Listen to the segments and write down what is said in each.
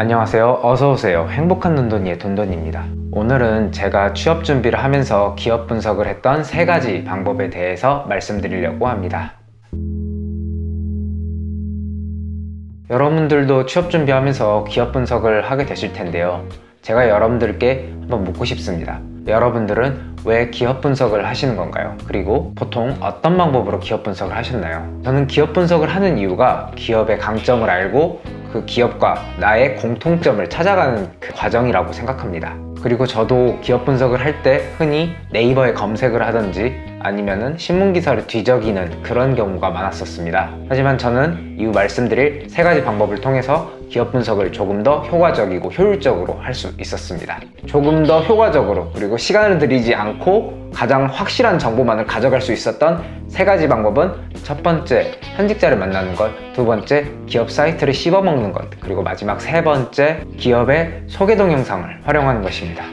안녕하세요. 어서오세요. 행복한 돈돈이의 돈돈입니다. 오늘은 제가 취업 준비를 하면서 기업 분석을 했던 세 가지 방법에 대해서 말씀드리려고 합니다. 여러분들도 취업 준비하면서 기업 분석을 하게 되실 텐데요. 제가 여러분들께 한번 묻고 싶습니다. 여러분들은 왜 기업 분석을 하시는 건가요? 그리고 보통 어떤 방법으로 기업 분석을 하셨나요? 저는 기업 분석을 하는 이유가 기업의 강점을 알고 그 기업과 나의 공통점을 찾아가는 그 과정이라고 생각합니다. 그리고 저도 기업 분석을 할 때 흔히 네이버에 검색을 하든지 아니면은 신문 기사를 뒤적이는 그런 경우가 많았었습니다. 하지만 저는 이후 말씀드릴 세 가지 방법을 통해서 기업 분석을 조금 더 효과적이고 효율적으로 할 수 있었습니다. 조금 더 효과적으로 그리고 시간을 들이지 않고 가장 확실한 정보만을 가져갈 수 있었던 세 가지 방법은 첫 번째 현직자를 만나는 것, 두 번째 기업 사이트를 씹어먹는 것, 그리고 마지막 세 번째 기업의 소개 동 영상을 활용하는 것입니다.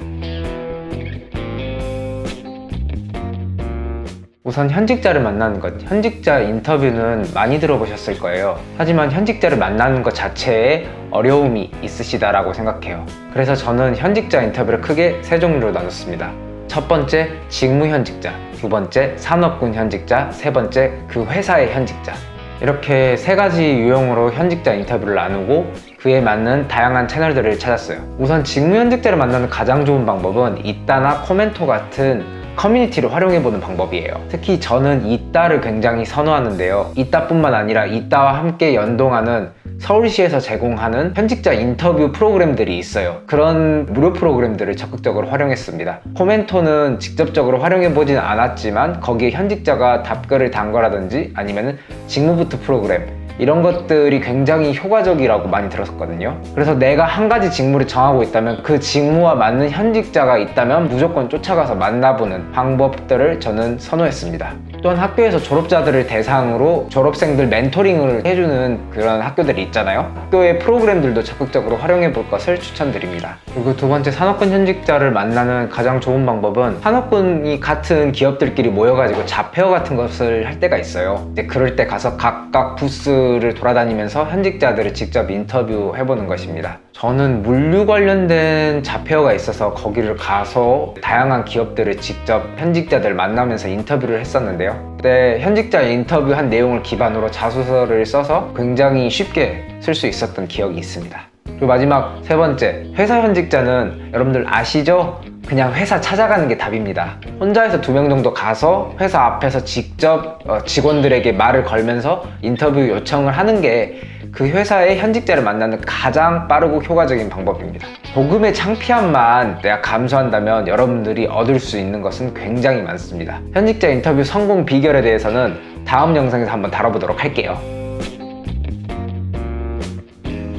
우선 현직자를 만나는 것, 현직자 인터뷰는 많이 들어보셨을 거예요. 하지만 현직자를 만나는 것 자체에 어려움이 있으시다라고 생각해요. 그래서 저는 현직자 인터뷰를 크게 세 종류로 나눴습니다. 첫 번째, 직무 현직자. 두 번째, 산업군 현직자. 세 번째, 그 회사의 현직자. 이렇게 세 가지 유형으로 현직자 인터뷰를 나누고 그에 맞는 다양한 채널들을 찾았어요. 우선 직무 현직자를 만나는 가장 좋은 방법은 이따나 코멘토 같은 커뮤니티를 활용해보는 방법이에요. 특히 저는 이따를 굉장히 선호하는데요. 이따뿐만 아니라 이따와 함께 연동하는 서울시에서 제공하는 현직자 인터뷰 프로그램들이 있어요. 그런 무료 프로그램들을 적극적으로 활용했습니다. 코멘토는 직접적으로 활용해보진 않았지만 거기에 현직자가 답글을 단 거라든지 아니면 직무부터 프로그램 이런 것들이 굉장히 효과적이라고 많이 들었었거든요. 그래서 내가 한 가지 직무를 정하고 있다면 그 직무와 맞는 현직자가 있다면 무조건 쫓아가서 만나보는 방법들을 저는 선호했습니다. 또한 학교에서 졸업자들을 대상으로 졸업생들 멘토링을 해주는 그런 학교들이 있잖아요. 학교의 프로그램들도 적극적으로 활용해 볼 것을 추천드립니다. 그리고 두 번째 산업군 현직자를 만나는 가장 좋은 방법은 산업군이 같은 기업들끼리 모여가지고 자페어 같은 것을 할 때가 있어요. 그럴 때 가서 각각 부스 를 돌아다니면서 현직자들을 직접 인터뷰해 보는 것입니다. 저는 물류 관련된 자페어가 있어서 거기를 가서 다양한 기업들을 직접 현직자들 만나면서 인터뷰를 했었는데요. 그때 현직자 인터뷰한 내용을 기반으로 자소서를 써서 굉장히 쉽게 쓸 수 있었던 기억이 있습니다. 그리고 마지막 세 번째, 회사 현직자는 여러분들 아시죠? 그냥 회사 찾아가는 게 답입니다. 혼자서 두 명 정도 가서 회사 앞에서 직접 어, 직원들에게 말을 걸면서 인터뷰 요청을 하는 게 그 회사의 현직자를 만나는 가장 빠르고 효과적인 방법입니다. 조금의 창피함만 내가 감수한다면 여러분들이 얻을 수 있는 것은 굉장히 많습니다. 현직자 인터뷰 성공 비결에 대해서는 다음 영상에서 한번 다뤄보도록 할게요.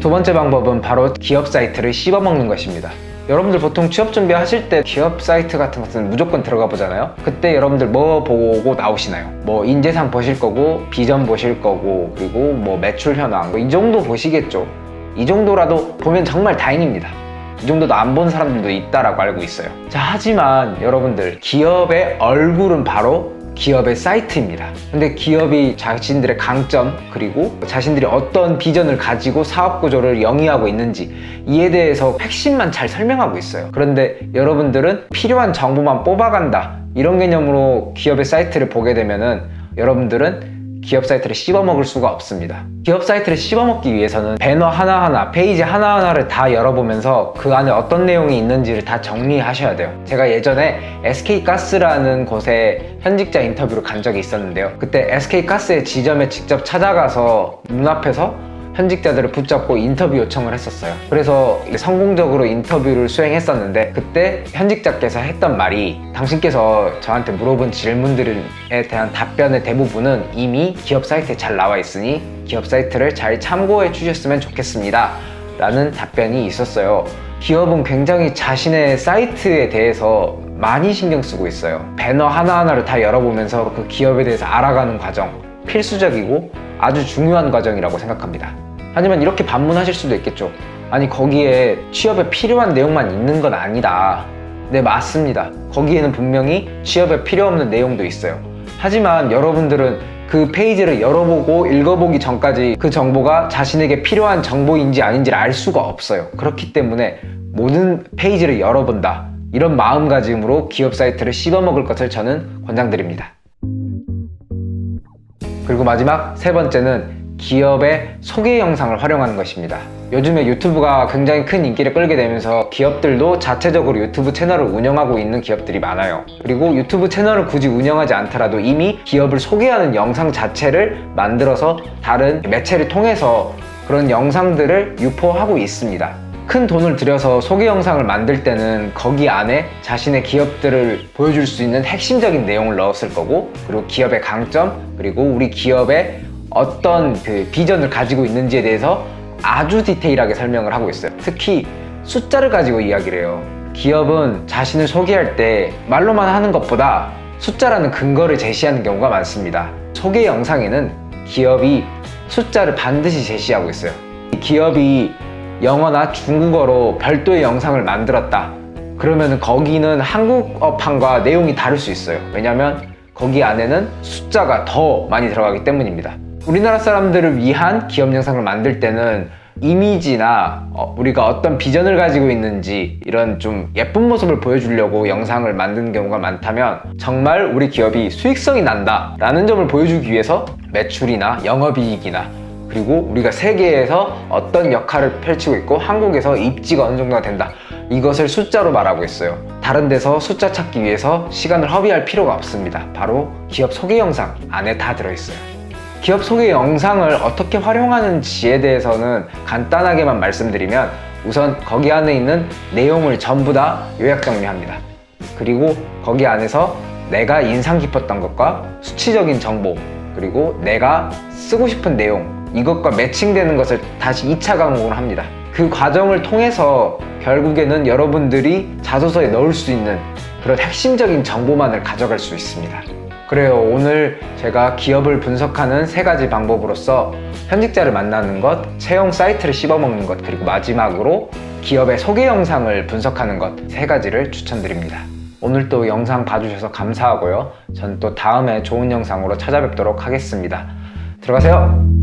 두 번째 방법은 바로 기업 사이트를 씹어먹는 것입니다. 여러분들 보통 취업 준비하실 때 기업 사이트 같은 것은 무조건 들어가 보잖아요. 그때 여러분들 뭐 보고 나오시나요? 뭐 인재상 보실 거고, 비전 보실 거고, 그리고 뭐 매출 현황, 뭐 이 정도 보시겠죠. 이 정도라도 보면 정말 다행입니다. 이 정도도 안 본 사람들도 있다라고 알고 있어요. 자, 하지만 여러분들, 기업의 얼굴은 바로 기업의 사이트입니다. 근데 기업이 자신들의 강점 그리고 자신들이 어떤 비전을 가지고 사업 구조를 영위하고 있는지 이에 대해서 핵심만 잘 설명하고 있어요. 그런데 여러분들은 필요한 정보만 뽑아간다 이런 개념으로 기업의 사이트를 보게 되면은 여러분들은 기업 사이트를 씹어먹을 수가 없습니다. 기업 사이트를 씹어먹기 위해서는 배너 하나하나, 페이지 하나하나를 다 열어보면서 그 안에 어떤 내용이 있는지를 다 정리하셔야 돼요. 제가 예전에 SK가스라는 곳에 현직자 인터뷰를 간 적이 있었는데요. 그때 SK가스의 지점에 직접 찾아가서 눈앞에서 현직자들을 붙잡고 인터뷰 요청을 했었어요. 그래서 성공적으로 인터뷰를 수행했었는데 그때 현직자께서 했던 말이 당신께서 저한테 물어본 질문들에 대한 답변의 대부분은 이미 기업 사이트에 잘 나와 있으니 기업 사이트를 잘 참고해 주셨으면 좋겠습니다. 라는 답변이 있었어요. 기업은 굉장히 자신의 사이트에 대해서 많이 신경 쓰고 있어요. 배너 하나하나를 다 열어보면서 그 기업에 대해서 알아가는 과정 필수적이고 아주 중요한 과정이라고 생각합니다. 하지만 이렇게 반문하실 수도 있겠죠. 아니, 거기에 취업에 필요한 내용만 있는 건 아니다. 네, 맞습니다. 거기에는 분명히 취업에 필요 없는 내용도 있어요. 하지만 여러분들은 그 페이지를 열어보고 읽어보기 전까지 그 정보가 자신에게 필요한 정보인지 아닌지를 알 수가 없어요. 그렇기 때문에 모든 페이지를 열어본다. 이런 마음가짐으로 기업 사이트를 씹어먹을 것을 저는 권장드립니다. 그리고 마지막 세 번째는 기업의 소개 영상을 활용하는 것입니다. 요즘에 유튜브가 굉장히 큰 인기를 끌게 되면서 기업들도 자체적으로 유튜브 채널을 운영하고 있는 기업들이 많아요. 그리고 유튜브 채널을 굳이 운영하지 않더라도 이미 기업을 소개하는 영상 자체를 만들어서 다른 매체를 통해서 그런 영상들을 유포하고 있습니다. 큰 돈을 들여서 소개 영상을 만들 때는 거기 안에 자신의 기업들을 보여줄 수 있는 핵심적인 내용을 넣었을 거고 그리고 기업의 강점 그리고 우리 기업의 어떤 그 비전을 가지고 있는지에 대해서 아주 디테일하게 설명을 하고 있어요. 특히 숫자를 가지고 이야기를 해요. 기업은 자신을 소개할 때 말로만 하는 것보다 숫자라는 근거를 제시하는 경우가 많습니다. 소개 영상에는 기업이 숫자를 반드시 제시하고 있어요. 기업이 영어나 중국어로 별도의 영상을 만들었다. 그러면 거기는 한국어판과 내용이 다를 수 있어요. 왜냐하면 거기 안에는 숫자가 더 많이 들어가기 때문입니다. 우리나라 사람들을 위한 기업 영상을 만들 때는 이미지나 어, 우리가 어떤 비전을 가지고 있는지 이런 좀 예쁜 모습을 보여주려고 영상을 만드는 경우가 많다면 정말 우리 기업이 수익성이 난다 라는 점을 보여주기 위해서 매출이나 영업이익이나 그리고 우리가 세계에서 어떤 역할을 펼치고 있고 한국에서 입지가 어느 정도가 된다. 이것을 숫자로 말하고 있어요. 다른 데서 숫자 찾기 위해서 시간을 허비할 필요가 없습니다. 바로 기업 소개 영상 안에 다 들어있어요 기업 소개 영상을 어떻게 활용하는지에 대해서는 간단하게만 말씀드리면 우선 거기 안에 있는 내용을 전부 다 요약 정리합니다. 그리고 거기 안에서 내가 인상 깊었던 것과 수치적인 정보, 그리고 내가 쓰고 싶은 내용, 이것과 매칭되는 것을 다시 2차 강목을 합니다. 그 과정을 통해서 결국에는 여러분들이 자소서에 넣을 수 있는 그런 핵심적인 정보만을 가져갈 수 있습니다. 그래요. 오늘 제가 기업을 분석하는 세 가지 방법으로서 현직자를 만나는 것, 채용 사이트를 씹어먹는 것, 그리고 마지막으로 기업의 소개 영상을 분석하는 것 세 가지를 추천드립니다. 오늘 또 영상 봐주셔서 감사하고요. 전 또 다음에 좋은 영상으로 찾아뵙도록 하겠습니다. 들어가세요.